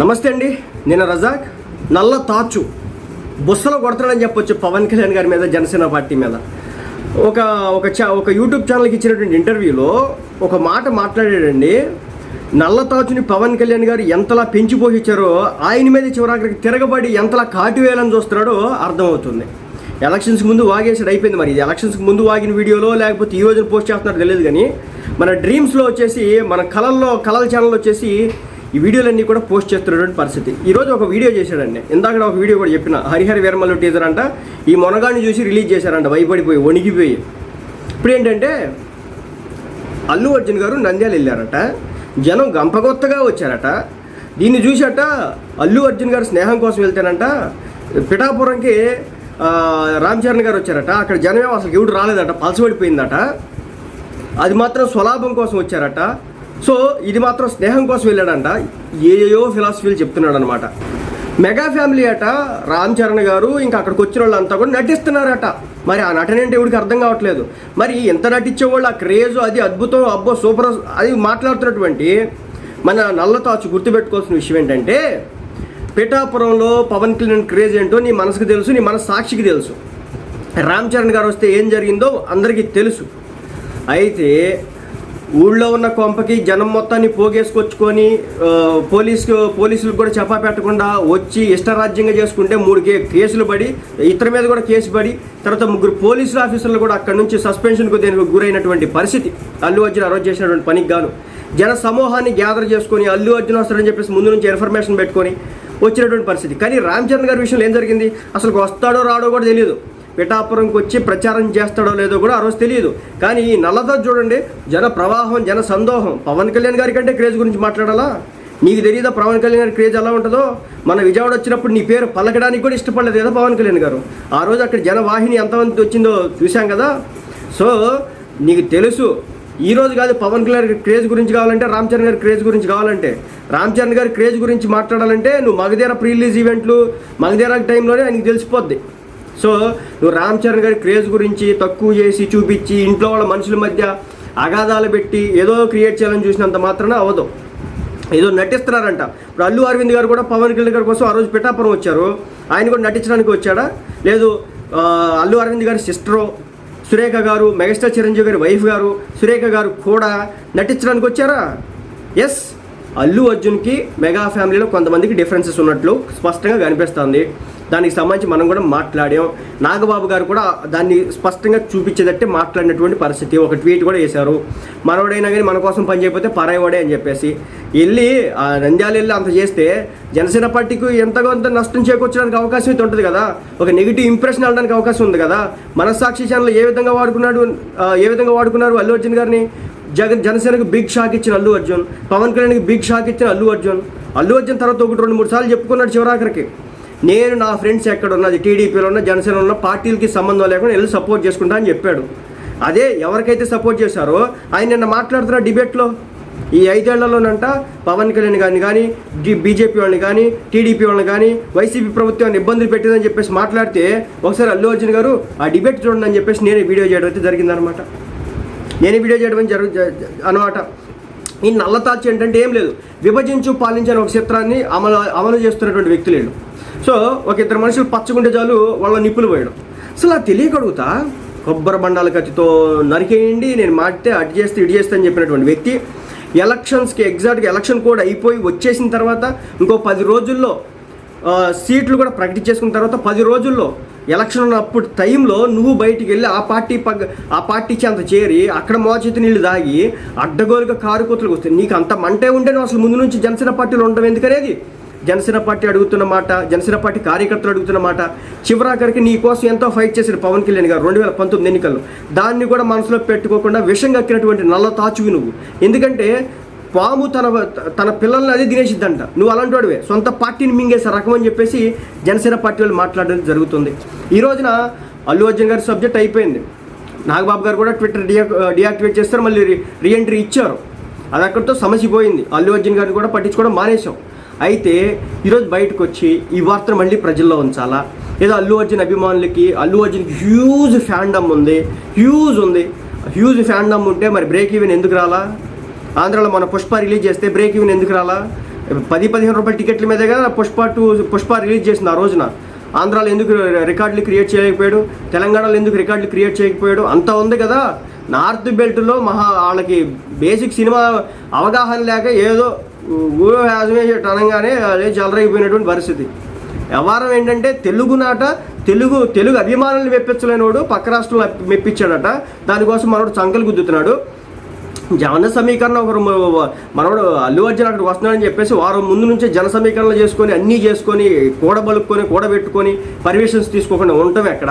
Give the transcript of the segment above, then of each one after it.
నమస్తే అండి నేను రజాక్. నల్ల తాచు. బుస్సలో కొడతాడని చెప్పొచ్చు పవన్ కళ్యాణ్ గారి మీద జనసేన పార్టీ మీద. ఒక ఒక చా ఒక యూట్యూబ్ ఛానల్కి ఇచ్చినటువంటి ఇంటర్వ్యూలో ఒక మాట మాట్లాడాడండి. నల్ల తాచుని పవన్ కళ్యాణ్ గారు ఎంతలా పెంచి పోషించారో ఆయన మీద చివరాఖరికి తిరగబడి ఎంతలా కాటివేయాలని చూస్తున్నాడో అర్థమవుతుంది. ఎలక్షన్స్కి ముందు వాగేసాడు అయిపోయింది మరి. ఇది ఎలక్షన్స్కి ముందు వాగిన వీడియోలో లేకపోతే ఈ రోజున పోస్ట్ చేస్తున్నారో తెలియదు కానీ మన డ్రీమ్స్లో వచ్చేసి మన కళల్లో కళల ఛానల్ వచ్చేసి ఈ వీడియోలన్నీ కూడా పోస్ట్ చేస్తున్నటువంటి పరిస్థితి. ఈరోజు ఒక వీడియో చేశాడండి. ఇందాక ఒక వీడియో కూడా చెప్పిన. హరిహర వీరమల్లు టీజర్ అంట. ఈ మొనగాన్ని చూసి రిలీజ్ చేశారంట. భయపడిపోయి వణిగిపోయి ఇప్పుడు ఏంటంటే అల్లు అర్జున్ గారు నంద్యాల వెళ్ళారట. జనం గంపగొత్తగా వచ్చారట. దీన్ని చూసాట అల్లు అర్జున్ గారు స్నేహం కోసం వెళ్తేనంట. పిఠాపురంకి రామ్ చరణ్ గారు వచ్చారట. అక్కడ జనమే అసలు ఎవడు రాలేదట. పలసబడిపోయిందట అది మాత్రం స్వలాభం కోసం వచ్చారట. సో ఇది మాత్రం స్నేహం కోసం వెళ్ళాడంట. ఏయో ఫిలాసఫీలు చెప్తున్నాడు అనమాట మెగా ఫ్యామిలీ అట రామ్ చరణ్ గారు ఇంకా అక్కడికి వచ్చిన వాళ్ళంతా కూడా నటిస్తున్నారట. మరి ఆ నటన ఏంటి ఎవరికి అర్థం కావట్లేదు. మరి ఎంత నటించేవాళ్ళు ఆ క్రేజ్ అది అద్భుతం అబ్బో సూపర్ అది మాట్లాడుతున్నటువంటి మన నల్లతాచు గుర్తుపెట్టుకోవాల్సిన విషయం ఏంటంటే పిఠాపురంలో పవన్ కళ్యాణ్ క్రేజ్ ఏంటో నీ మనసుకు తెలుసు నీ మనసు సాక్షికి తెలుసు. రామ్ చరణ్ గారు వస్తే ఏం జరిగిందో అందరికీ తెలుసు. అయితే ఊళ్ళో ఉన్న కొంపకి జనం మొత్తాన్ని పోగేసుకొచ్చుకొని పోలీసు పోలీసులకు కూడా చెప్పా పెట్టకుండా వచ్చి ఇష్టరాజ్యంగా చేసుకుంటే మూడు కే కేసులు పడి ఇతర మీద కూడా కేసు పడి తర్వాత ముగ్గురు పోలీసులు ఆఫీసర్లు కూడా అక్కడ నుంచి సస్పెన్షన్కు దేనికి గురైనటువంటి పరిస్థితి. అల్లు అర్జున్ అరెస్ట్ చేసినటువంటి పనికి గాను. జన సమూహాన్ని గ్యాదర్ చేసుకొని అల్లు అర్జున్ వస్తాడని చెప్పేసి ముందు నుంచి ఇన్ఫర్మేషన్ పెట్టుకొని వచ్చినటువంటి పరిస్థితి. కానీ రామ్ చరణ్ గారి విషయంలో ఏం జరిగింది? అసలు వస్తాడో రాడో కూడా తెలియదు. పిఠాపురంకి వచ్చి ప్రచారం చేస్తాడో లేదో కూడా ఆ రోజు తెలియదు. కానీ ఈ నల్లదో చూడండి జన ప్రవాహం జన సందోహం. పవన్ కళ్యాణ్ గారి కంటే క్రేజ్ గురించి మాట్లాడాలా? నీకు తెలియదా పవన్ కళ్యాణ్ గారి క్రేజ్ ఎలా ఉంటుందో? మన విజయవాడ వచ్చినప్పుడు నీ పేరు పలకడానికి కూడా ఇష్టపడలేదు కదా పవన్ కళ్యాణ్ గారు. ఆ రోజు అక్కడ జనవాహిని ఎంతమంది వచ్చిందో చూసాం కదా? సో నీకు తెలుసు ఈ రోజు కాదు పవన్ కళ్యాణ్ గారి క్రేజ్ గురించి కావాలంటే రామ్ చరణ్ గారి క్రేజ్ గురించి కావాలంటే. రామ్ చరణ్ గారి క్రేజ్ గురించి మాట్లాడాలంటే నువ్వు మగధీర ప్రీ రిలీజ్ ఈవెంట్లు మగధీర టైంలోనే ఆయనకి తెలిసిపోద్ది. సో నువ్వు రామ్ చరణ్ గారి క్రేజ్ గురించి తక్కువ చేసి చూపించి ఇంట్లో వాళ్ళ మనుషుల మధ్య అగాధాలు పెట్టి ఏదో క్రియేట్ చేయాలని చూసినంత మాత్రాన అవ్వదు. ఏదో నటిస్తున్నారంట. ఇప్పుడు అల్లు అరవింద్ గారు కూడా పవన్ కళ్యాణ్ గారి కోసం ఆ రోజు పిఠాపురం వచ్చారు. ఆయన కూడా నటించడానికి వచ్చాడా? లేదు అల్లు అరవింద్ గారి సిస్టరు సురేఖ గారు మెగాస్టార్ చిరంజీవి గారి వైఫ్ గారు సురేఖ గారు కూడా నటించడానికి వచ్చారా? ఎస్. అల్లు అర్జున్కి మెగా ఫ్యామిలీలో కొంతమందికి డిఫరెన్సెస్ ఉన్నట్లు స్పష్టంగా కనిపిస్తుంది. దానికి సంబంధించి మనం కూడా మాట్లాడాం. నాగబాబు గారు కూడా దాన్ని స్పష్టంగా చూపించేటట్టే మాట్లాడినటువంటి పరిస్థితి. ఒక ట్వీట్ కూడా వేశారు. మనోడైనా కానీ మన కోసం పని చేయకపోతే పరాయవాడే అని చెప్పేసి. వెళ్ళి ఆ నంద్యాల వెళ్ళి అంత చేస్తే జనసేన పార్టీకి ఎంతగా అంత నష్టం చేకూర్చడానికి అవకాశం అయితే ఉంటుంది కదా. ఒక నెగిటివ్ ఇంప్రెషన్ వెళ్ళడానికి అవకాశం ఉంది కదా. మనస్సాక్షి ఛానల్ ఏ విధంగా వాడుకున్నాడు ఏ విధంగా వాడుకున్నారు అల్లు అర్జున్ గారిని? జగన్ జనసేనకు బిగ్ షాక్ ఇచ్చిన అల్లు అర్జున్ పవన్ కళ్యాణ్కి బిగ్ షాక్ ఇచ్చిన అల్లు అర్జున్. అల్లు అర్జున్ తర్వాత ఒకటి రెండు మూడు సార్లు చెప్పుకున్నాడు చివరాఖరికి. నేను నా ఫ్రెండ్స్ ఎక్కడ ఉన్నది టీడీపీలో ఉన్న జనసేన ఉన్న పార్టీలకి సంబంధం లేకుండా వెళ్ళి సపోర్ట్ చేసుకుంటా అని చెప్పాడు. అదే ఎవరికైతే సపోర్ట్ చేశారో ఆయన నిన్న మాట్లాడుతున్న డిబేట్లో. ఈ ఐదేళ్ళలోనంట పవన్ కళ్యాణ్ గారిని కానీ బీజేపీ వాళ్ళని కానీ టీడీపీ వాళ్ళని కానీ వైసీపీ ప్రభుత్వాన్ని ఇబ్బందులు పెట్టిందని చెప్పేసి మాట్లాడితే ఒకసారి అల్లు అర్జున్ గారు ఆ డిబేట్ చూడండి అని చెప్పేసి నేనే వీడియో చేయడం అయితే జరిగిందనమాట నేను వీడియో చేయడం జరుగు అనమాట ఈ నల్లతాచి ఏంటంటే ఏం లేదు. విభజించు పాలించని ఒక చిత్రాన్ని అమలు అమలు చేస్తున్నటువంటి వ్యక్తులు వీళ్ళు. సో ఒక ఇద్దరు మనుషులు పచ్చగుంటే చాలు వాళ్ళ నిప్పులు పోయడం. అసలు అది తెలియకడుగుతా? కొబ్బరి బండాల కత్తితో నరికేయండి నేను మాటితే అటు చేస్తే ఇటు చేస్తే అని చెప్పినటువంటి వ్యక్తి ఎలక్షన్స్కి ఎగ్జాక్ట్గా ఎలక్షన్ కోడ్ అయిపోయి వచ్చేసిన తర్వాత ఇంకో పది రోజుల్లో సీట్లు కూడా ప్రకటించేసుకున్న తర్వాత పది రోజుల్లో ఎలక్షన్ ఉన్నప్పుడు టైంలో నువ్వు బయటికి వెళ్ళి ఆ పార్టీ పగ్గ ఆ పార్టీ చెంత చేరి అక్కడ మోచేతి నీళ్ళు దాగి అడ్డగోలుగా కారు కూతులకు వస్తాయి నీకు అంత మంటే ఉంటే నువ్వు అసలు ముందు నుంచి జనసేన పార్టీలో ఉండడం ఎందుకనేది? జనసేన పార్టీ అడుగుతున్న మాట జనసేన పార్టీ కార్యకర్తలు అడుగుతున్న మాట చివరాఖరికి నీ కోసం ఎంతో ఫైట్ చేశారు పవన్ కళ్యాణ్ గారు రెండు వేల పంతొమ్మిది ఎన్నికల్లో. దాన్ని కూడా మనసులో పెట్టుకోకుండా విషం కక్కినటువంటి నల్ల తాచువి నువ్వు. ఎందుకంటే పాము తన తన పిల్లల్ని అది తినేసిద్దంట. నువ్వు అలాంటి వాడివే. సొంత పార్టీని మింగేసే రకం అని చెప్పేసి జనసేన పార్టీ వాళ్ళు మాట్లాడడం జరుగుతుంది. ఈ రోజున అల్లు అర్జున్ గారి సబ్జెక్ట్ అయిపోయింది. నాగబాబు గారు కూడా ట్విట్టర్ డియా డియాక్టివేట్ చేస్తారు. మళ్ళీ రీ రీఎంట్రీ ఇచ్చారు. అది అక్కడితో సమస్య పోయింది అల్లు అర్జున్ గారిని కూడా పట్టించుకోవడం మానేశాం. అయితే ఈరోజు బయటకు వచ్చి ఈ వార్తను మళ్ళీ ప్రజల్లో ఉంచాలా? ఏదో అల్లు అర్జున్ అభిమానులకి అల్లు అర్జున్కి హ్యూజ్ ఫ్యాండమ్ ఉంది హ్యూజ్ ఉంది. హ్యూజ్ ఫ్యాండమ్ ఉంటే మరి బ్రేక్ ఈవెన్ ఎందుకు రాలా? ఆంధ్రాలో మన పుష్ప రిలీజ్ చేస్తే బ్రేక్ ఈవెన్ ఎందుకు రాలా? పది పదిహేను రూపాయల టికెట్ల మీదే కదా పుష్ప టూ పుష్ప రిలీజ్ చేసింది ఆ రోజున. ఆంధ్రాలో ఎందుకు రికార్డులు క్రియేట్ చేయలేకపోయాడు? తెలంగాణలో ఎందుకు రికార్డులు క్రియేట్ చేయకపోయాడు? అంతా ఉంది కదా. నార్త్ బెల్ట్లో మహా వాళ్ళకి బేసిక్ సినిమా అవగాహన లేక ఏదో ఊహ యాజమేషన్ అనగానే అదే జలరైపోయినటువంటి పరిస్థితి. వ్యవహారం ఏంటంటే తెలుగు నాట తెలుగు తెలుగు అభిమానులను మెప్పించలేనివాడు పక్క రాష్ట్రంలో మెప్పించాడట. దానికోసం మనోడు చంకలు గుద్దుతున్నాడు. జన సమీకరణ ఒకరు మనవడు అల్లు అర్జున్ అక్కడికి వస్తున్నాడని చెప్పేసి వారం ముందు నుంచే జన సమీకరణలు చేసుకొని అన్నీ చేసుకొని కూడబలుక్కొని కూడబెట్టుకొని పర్మిషన్స్ తీసుకోకుండా ఉండటం ఎక్కడ?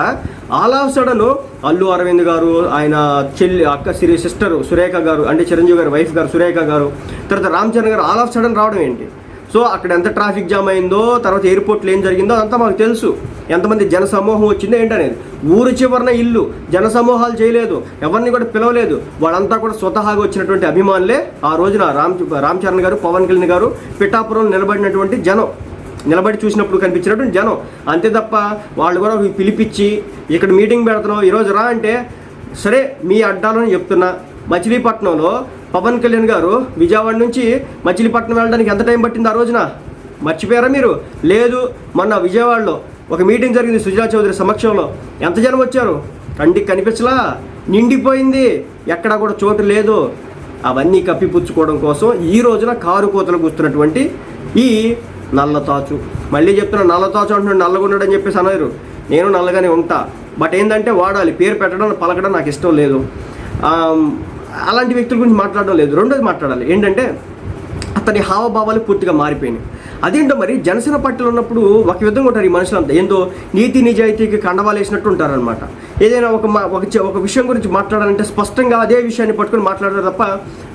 All of sudden Allu Aravind గారు ఆయన చెల్లి అక్క సిరి సిస్టర్ సురేఖ గారు అంటే చిరంజీవి గారు వైఫ్ గారు సురేఖ గారు తర్వాత రామ్ చరణ్ గారు ఆల్ ఆఫ్ సడన్ రావడం ఏంటి? సో అక్కడ ఎంత ట్రాఫిక్ జామ్ అయిందో తర్వాత ఎయిర్పోర్ట్లో ఏం జరిగిందో అంతా మాకు తెలుసు. ఎంతమంది జన సమూహం వచ్చిందో ఏంటనేది. ఊరు చివరన ఇల్లు జన సమూహాలు చేయలేదు ఎవరిని కూడా పిలవలేదు. వాళ్ళంతా కూడా స్వతహాగా వచ్చినటువంటి అభిమానులే ఆ రోజున రామ్ రామ్ చరణ్ గారు పవన్ కళ్యాణ్ గారు పిఠాపురం నిలబడినటువంటి జనం. నిలబడి చూసినప్పుడు కనిపించినటువంటి జనం. అంతే తప్ప వాళ్ళు కూడా పిలిపించి ఇక్కడ మీటింగ్ పెడుతున్నాం ఈరోజు రా అంటే సరే మీ అడ్డాలని చెప్తున్నా. మచిలీపట్నంలో పవన్ కళ్యాణ్ గారు విజయవాడ నుంచి మచిలీపట్నం వెళ్ళడానికి ఎంత టైం పట్టింది ఆ రోజున? మర్చిపోయారా మీరు? లేదు మొన్న విజయవాడలో ఒక మీటింగ్ జరిగింది సుజనా చౌదరి సమక్షంలో. ఎంత జనం వచ్చారు? కంటికి కనిపించలా? నిండిపోయింది. ఎక్కడా కూడా చోటు లేదు. అవన్నీ కప్పిపుచ్చుకోవడం కోసం ఈ రోజున కారు కోతలు కూస్తున్నటువంటి ఈ నల్లతాచు మళ్ళీ చెప్తున్నా నల్లతాచు అంటున్నాడు నల్లగున్నాడు చెప్పేసి అన్నారు నేను నల్లగానే ఉంటా. బట్ ఏంటంటే వాడాలి పేరు పెట్టడం పలకడం నాకు ఇష్టం లేదు. అలాంటి వ్యక్తుల గురించి మాట్లాడడం లేదు. రెండోది మాట్లాడాలి. ఏంటంటే అతని హావభావాలు పూర్తిగా మారిపోయినాయి. అదేంటో మరి జనసేన పార్టీలో ఉన్నప్పుడు ఒక విధంగా ఉంటారు ఈ మనుషులంతా. ఏందో నీతి నిజాయితీకి కండవాలు వేసినట్టు ఉంటారనమాట ఏదైనా ఒక మా- ఒక ఒక విషయం గురించి మాట్లాడాలంటే స్పష్టంగా అదే విషయాన్ని పట్టుకొని మాట్లాడతారు తప్ప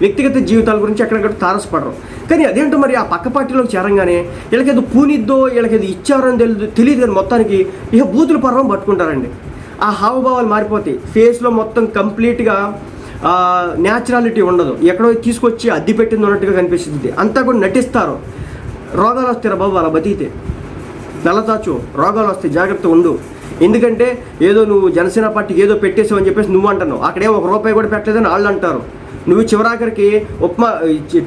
వ్యక్తిగత జీవితాల గురించి ఎక్కడెక్కడ తారసపడరు. కానీ అదేంటో మరి ఆ పక్క పార్టీలోకి చేరంగానే వీళ్ళకేదో పూనిద్దో వీళ్ళకేదో ఇచ్చారో అని తెలియదు తెలియదు కానీ మొత్తానికి ఇక బూతుల పర్వం పట్టుకుంటారండి. ఆ హావభావాలు మారిపోతాయి. ఫేస్లో మొత్తం కంప్లీట్గా న్యాచురాలిటీ ఉండదు. ఎక్కడో తీసుకొచ్చి అద్దె పెట్టింది ఉన్నట్టుగా కనిపిస్తుంది. అంతా కూడా నటిస్తారు. రోగాలు వస్తాయి బాబు అలా బతికితే. నల్లతాచు రోగాలు వస్తాయి. జాగ్రత్త ఉండు. ఎందుకంటే ఏదో నువ్వు జనసేన పార్టీకి ఏదో పెట్టేసావు అని చెప్పేసి నువ్వు అంటున్నావు. అక్కడే ఒక రూపాయి కూడా పెట్టలేదని వాళ్ళు అంటారు. నువ్వు చివరాఖరికి ఉప్మా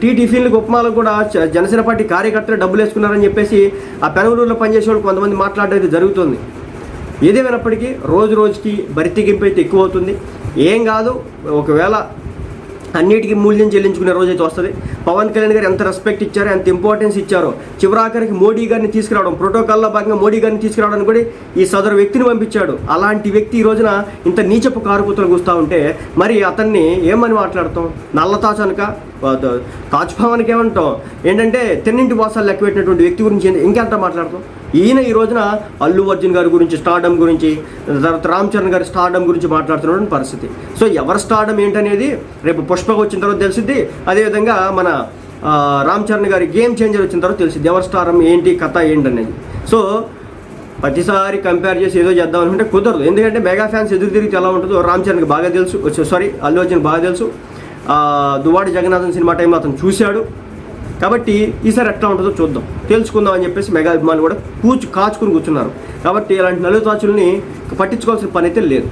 టీ టిఫిన్లకు ఉప్మాలకు కూడా జనసేన పార్టీ కార్యకర్తలు డబ్బులు వేసుకున్నారని చెప్పేసి ఆ పెనగలూరులో పనిచేసే వాళ్ళు కొంతమంది మాట్లాడేది జరుగుతుంది. ఏదేమైనప్పటికీ రోజు రోజుకి బరితెగింపు అయితే ఎక్కువ అవుతుంది ఏం కాదు ఒకవేళ అన్నిటికీ మూల్యం చెల్లించుకునే రోజు అయితే వస్తుంది. పవన్ కళ్యాణ్ గారు ఎంత రెస్పెక్ట్ ఇచ్చారో ఎంత ఇంపార్టెన్స్ ఇచ్చారో చివరాఖరికి మోడీ గారిని తీసుకురావడం ప్రోటోకాల్లో భాగంగా మోడీ గారిని తీసుకురావడానికి కూడా ఈ సదరు వ్యక్తిని పంపించాడు. అలాంటి వ్యక్తి ఈ రోజున ఇంత నీచపు కారుకూతలు కూస్తూ ఉంటే మరి అతన్ని ఏమని మాట్లాడతాం? నల్ల తాచనక తాజ్ భవన్కి ఏమంటాం ఏంటంటే తెన్నింటి వాసాలు లెక్క పెట్టినటువంటి వ్యక్తి గురించి ఇంకెంత మాట్లాడతాం ఈయన ఈ రోజున అల్లు అర్జున్ గారి గురించి స్టార్డమ్ గురించి తర్వాత రామ్ చరణ్ గారి స్టార్డమ్ గురించి మాట్లాడుతున్న పరిస్థితి. సో ఎవరి స్టార్డమ్ ఏంటనేది రేపు పుష్పకు వచ్చిన తర్వాత తెలిసిద్ది. అదేవిధంగా మన రామ్ చరణ్ గారి గేమ్ చేంజర్ వచ్చిన తర్వాత తెలిసింది ఎవరి స్టారం ఏంటి కథ ఏంటనేది. సో ప్రతిసారి కంపేర్ చేసి ఏదో చేద్దాం అనుకుంటే కుదరదు. ఎందుకంటే మెగా ఫ్యాన్స్ ఎదురు తిరిగితే ఎలా ఉంటుందో రామ్ చరణ్కి బాగా తెలుసు. సారీ అల్లు అర్జున్ బాగా తెలుసు. దువాడి జగన్నాథన్ సినిమా టైంలో అతను చూశాడు. కాబట్టి ఈసారి ఎట్లా ఉంటుందో చూద్దాం. తెలుసుకుందాం అని చెప్పేసి మెగా అభిమానులు కూడా కూర్చు కాచుకుని కూర్చున్నారు. కాబట్టి ఇలాంటి నలుతాచుల్ని పట్టించుకోవాల్సిన పని అయితే లేదు.